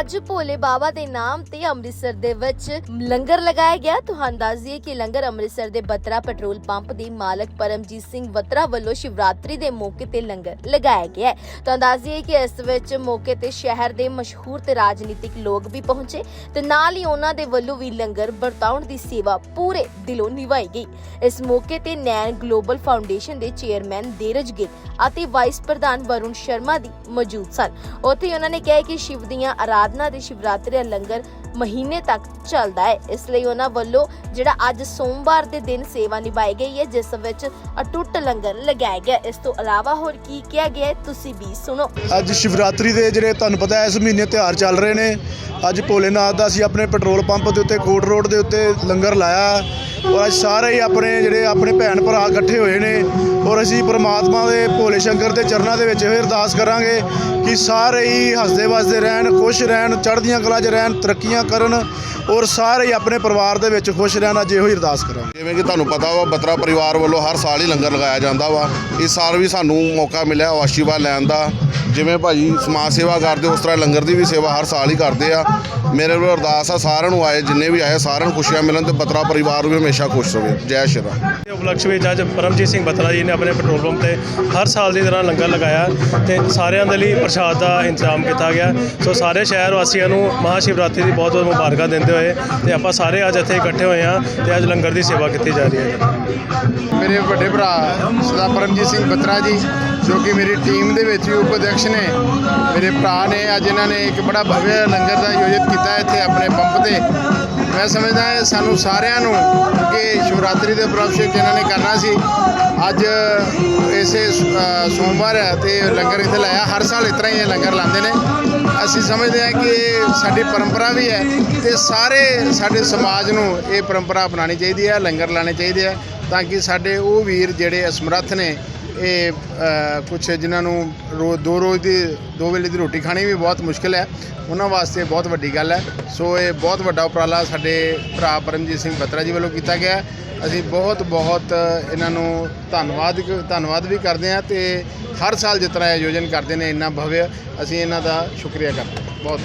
ਅੱਜ ਭੋਲੇ ਬਾਬਾ ਦੇ ਨਾਮ ਤੇ ਅੰਮ੍ਰਿਤਸਰ ਦੇ ਵਿੱਚ ਲੰਗਰ ਲਗਾਇਆ ਗਿਆ। ਤੁਹਾਨੂੰ ਦੱਸ ਦਈਏ ਕਿ ਲੰਗਰ ਅੰਮ੍ਰਿਤਸਰ ਦੇ ਬਤਰਾ ਪੈਟਰੋਲ ਪੰਪ ਦੇ ਮਾਲਕ ਪਰਮਜੀਤ ਸਿੰਘ ਬਤਰਾ ਵੱਲੋਂ ਸ਼ਿਵਰਾਤਰੀ ਦੇ ਮੌਕੇ ਤੇ ਲੰਗਰ ਲਗਾਇਆ ਗਿਆ ਤੁਹਾਨੂੰ ਦੱਸ ਦਈਏ ਕਿ ਇਸ ਵਿੱਚ ਮੌਕੇ ਤੇ ਸ਼ਹਿਰ ਦੇ ਮਸ਼ਹੂਰ ਤੇ ਰਾਜਨੀਤਿਕ ਲੋਕ ਵੀ ਪਹੁੰਚੇ ਤੇ ਨਾਲ ਹੀ ਉਹਨਾਂ ਦੇ ਵੱਲੋਂ ਵੀ ਲੰਗਰ ਵਰਤਾਉਣ ਦੀ ਸੇਵਾ ਪੂਰੇ ਦਿਲੋਂ ਨਿਭਾਈ ਗਈ। ਇਸ ਮੌਕੇ ਤੇ ਨੈਨ ਗਲੋਬਲ ਫਾਊਂਡੇਸ਼ਨ ਦੇ ਚੇਅਰਮੈਨ ਧੀਰਜ ਗਿੱਲ ਅਤੇ ਵਾਈਸ ਪ੍ਰਧਾਨ ਵਰੁਣ ਸ਼ਰਮਾ ਦੀ ਮੌਜੂਦ ਸਨ। ਉੱਥੇ ਹੀ ਉਹਨਾਂ ਨੇ ਕਿਹਾ ਕਿ ਸ਼ਿਵ ਦੀਆਂ ਆਰਾਧਨਾ ਸਾਧਨਾ ਦੇ ਸ਼ਿਵਰਾਤਰੀ ਲੰਗਰ ਮਹੀਨੇ ਤੱਕ ਚੱਲਦਾ ਹੈ। ਇਸ ਲਈ ਉਹਨਾਂ ਵੱਲੋਂ ਜਿਹੜਾ ਅੱਜ ਸੋਮਵਾਰ ਦੇ ਦਿਨ ਸੇਵਾ ਨਿਭਾਈ ਗਈ ਹੈ, ਜਿਸ ਵਿੱਚ ਅਟੁੱਟ ਲੰਗਰ ਲਗਾਇਆ ਗਿਆ ਇਸ ਤੋਂ ਇਲਾਵਾ ਹੋਰ ਕੀ ਕਿਹਾ ਗਿਆ ਤੁਸੀਂ ਵੀ ਸੁਣੋ। ਅੱਜ ਸ਼ਿਵਰਾਤਰੀ ਦੇ ਜਿਹੜੇ ਤੁਹਾਨੂੰ ਪਤਾ ਹੈ, ਇਸ ਮਹੀਨੇ ਤਿਉਹਾਰ ਚੱਲ ਰਹੇ ਨੇ। ਅੱਜ ਭੋਲੇਨਾਥ ਦਾ ਅਸੀਂ ਆਪਣੇ ਪੈਟਰੋਲ ਪੰਪ ਦੇ ਉੱਤੇ ਕੋਟ ਰੋਡ ਦੇ ਉੱਤੇ ਲੰਗਰ ਲਾਇਆ। ਔਰ ਅੱਜ ਸਾਰੇ ਹੀ ਆਪਣੇ ਜਿਹੜੇ ਆਪਣੇ ਭੈਣ ਭਰਾ ਇਕੱਠੇ ਹੋਏ ਨੇ। ਔਰ ਅਸੀਂ ਪ੍ਰਮਾਤਮਾ ਦੇ ਭੋਲੇ ਸ਼ੰਕਰ ਦੇ ਚਰਨਾਂ ਦੇ ਵਿੱਚ ਇਹ ਅਰਦਾਸ ਕਰਾਂਗੇ ਕਿ ਸਾਰੇ ਹੀ ਹੱਸਦੇ ਵਸਦੇ ਰਹਿਣ, ਖੁਸ਼ ਰਹਿਣ, ਚੜ੍ਹਦੀਆਂ ਕਲਾ 'ਚ ਰਹਿਣ, ਤਰੱਕੀਆਂ ਕਰਨ ਔਰ ਸਾਰੇ ਹੀ ਆਪਣੇ ਪਰਿਵਾਰ ਦੇ ਵਿੱਚ ਖੁਸ਼ ਰਹਿਣ ਅੱਜ ਇਹੋ ਹੀ ਅਰਦਾਸ ਕਰਾਂਗੇ। ਜਿਵੇਂ ਕਿ ਤੁਹਾਨੂੰ ਪਤਾ ਵਾ, ਬਤਰਾ ਪਰਿਵਾਰ ਵੱਲੋਂ ਹਰ ਸਾਲ ਹੀ ਲੰਗਰ ਲਗਾਇਆ ਜਾਂਦਾ ਵਾ। ਇਸ ਸਾਲ ਵੀ ਸਾਨੂੰ ਮੌਕਾ ਮਿਲਿਆ ਆਸ਼ੀਰਵਾਦ ਲੈਣ ਦਾ। ਜਿਵੇਂ ਭਾਜੀ ਸਮਾਜ ਸੇਵਾ ਕਰਦੇ ਉਸ ਤਰ੍ਹਾਂ ਲੰਗਰ ਦੀ ਵੀ ਸੇਵਾ ਹਰ ਸਾਲ ਹੀ ਕਰਦੇ ਆ। ਮੇਰੇ ਵੱਲੋਂ ਅਰਦਾਸ ਆ ਸਾਰਿਆਂ ਨੂੰ ਆਏ ਜਿੰਨੇ ਵੀ ਆਏ ਸਾਰਿਆਂ ਨੂੰ ਖੁਸ਼ੀਆਂ ਮਿਲਣ ਤੇ ਬਤਰਾ ਪਰਿਵਾਰ ਵੀ ਹਮੇਸ਼ਾ ਖੁਸ਼ ਰਹੇ। ਜੈ ਸ਼੍ਰੀ ਰਾਮ। ਉਪਲਕਸ਼ ਵਿੱਚ ਅੱਜ ਪਰਮਜੀਤ ਸਿੰਘ ਬਤਲਾ ਜੀ ਨੇ ਆਪਣੇ ਪੈਟਰੋਲ ਪੰਪ ਤੇ ਹਰ ਸਾਲ ਦੀ ਤਰ੍ਹਾਂ ਲੰਗਰ ਲਗਾਇਆ ਤੇ ਸਾਰਿਆਂ ਦੇ ਲਈ ਪ੍ਰਸ਼ਾਦ ਦਾ ਇੰਤਜ਼ਾਮ ਕੀਤਾ ਗਿਆ। ਸੋ ਸਾਰੇ ਸ਼ਹਿਰ ਵਾਸੀਆਂ ਨੂੰ ਮਹਾ ਸ਼ਿਵਰਾਤਰੀ ਦੀ ਬਹੁਤ ਬਹੁਤ ਮੁਬਾਰਕਾਂ ਦਿੰਦੇ ਹੋਏ ਤੇ ਆਪਾਂ ਸਾਰੇ ਅੱਜ ਇੱਥੇ ਇਕੱਠੇ ਹੋਏ ਹਾਂ ਤੇ ਅੱਜ ਲੰਗਰ ਦੀ ਸੇਵਾ ਕੀਤੀ ਜਾ ਰਹੀ ਹੈ। ਮੇਰੇ ਵੱਡੇ ਭਰਾ ਸਰਦਾਰ ਪਰਮਜੀਤ ਸਿੰਘ ਬੱਤਰਾ ਜੀ ਜੋ ਕਿ ਮੇਰੀ ਟੀਮ ਦੇ ਵਿੱਚ ਵੀ ਉਪ ਅਧਿਕਸ਼ ਨੇ। ਮੇਰੇ ਭਰਾ ਨੇ, ਅੱਜ ਇਹਨਾਂ ਨੇ ਇੱਕ ਬੜਾ ਭਵਯ ਲੰਗਰ ਦਾ ਆਯੋਜਿਤ ਕੀਤਾ ਇੱਥੇ ਆਪਣੇ ਪੰਪ ਤੇ। ਮੈਂ ਸਮਝਦਾ ਹਾਂ, ਸਾਨੂੰ ਸਾਰਿਆਂ ਨੂੰ ਕਿ ਸ਼ਿਵਰਾਤਰੀ ਦੇ ਉਪਲਕਸ਼ ਵਿੱਚ ਇਹਨਾਂ ਨੇ ਕਰਨਾ ਸੀ, ਅੱਜ ਇਸੇ ਸੋਮਵਾਰ ਹੈ ਤੇ ਲੰਗਰ ਇੱਥੇ ਲਾਇਆ। ਹਰ ਸਾਲ ਇਸ ਤਰ੍ਹਾਂ ਹੀ ਇਹ ਲੰਗਰ ਲਾਉਂਦੇ ਨੇ। ਅਸੀਂ ਸਮਝਦੇ ਹਾਂ ਕਿ ਸਾਡੀ ਪਰੰਪਰਾ ਵੀ ਹੈ ਤੇ ਸਾਰੇ ਸਾਡੇ ਸਮਾਜ ਨੂੰ ਇਹ ਪਰੰਪਰਾ ਅਪਣਾਉਣੀ ਚਾਹੀਦੀ ਹੈ, ਲੰਗਰ ਲਾਣੇ ਚਾਹੀਦੇ ਆ ਤਾਂ ਕਿ ਸਾਡੇ ਉਹ ਵੀਰ ਜਿਹੜੇ ਅਸਮਰੱਥ ਨੇ ਇਹ ਕੁਝ ਜਿਨ੍ਹਾਂ ਨੂੰ ਰੋ, ਦੋ ਰੋਜ਼ ਦੀ, ਦੋ ਵੇਲੇ ਦੀ ਰੋਟੀ ਖਾਣੀ ਵੀ ਬਹੁਤ ਮੁਸ਼ਕਲ ਹੈ। ਉਹਨਾਂ ਵਾਸਤੇ ਬਹੁਤ ਵੱਡੀ ਗੱਲ ਹੈ। ਸੋ ਇਹ ਬਹੁਤ ਵੱਡਾ ਉਪਰਾਲਾ ਸਾਡੇ ਭਰਾ ਪਰਮਜੀਤ ਸਿੰਘ ਬੱਤਰਾ ਜੀ ਵੱਲੋਂ ਕੀਤਾ ਗਿਆ ਅਸੀਂ ਬਹੁਤ ਬਹੁਤ ਇਹਨਾਂ ਨੂੰ ਧੰਨਵਾਦ ਧੰਨਵਾਦ ਵੀ ਕਰਦੇ ਹਾਂ ਤੇ ਹਰ ਸਾਲ ਜਿਸ ਤਰ੍ਹਾਂ ਇਹ ਆਯੋਜਨ ਕਰਦੇ ਨੇ, ਇੰਨਾ ਭਵਯ ਅਸੀਂ ਇਹਨਾਂ ਦਾ ਸ਼ੁਕਰੀਆ ਕਰਦੇ ਹਾਂ। ਬਹੁਤ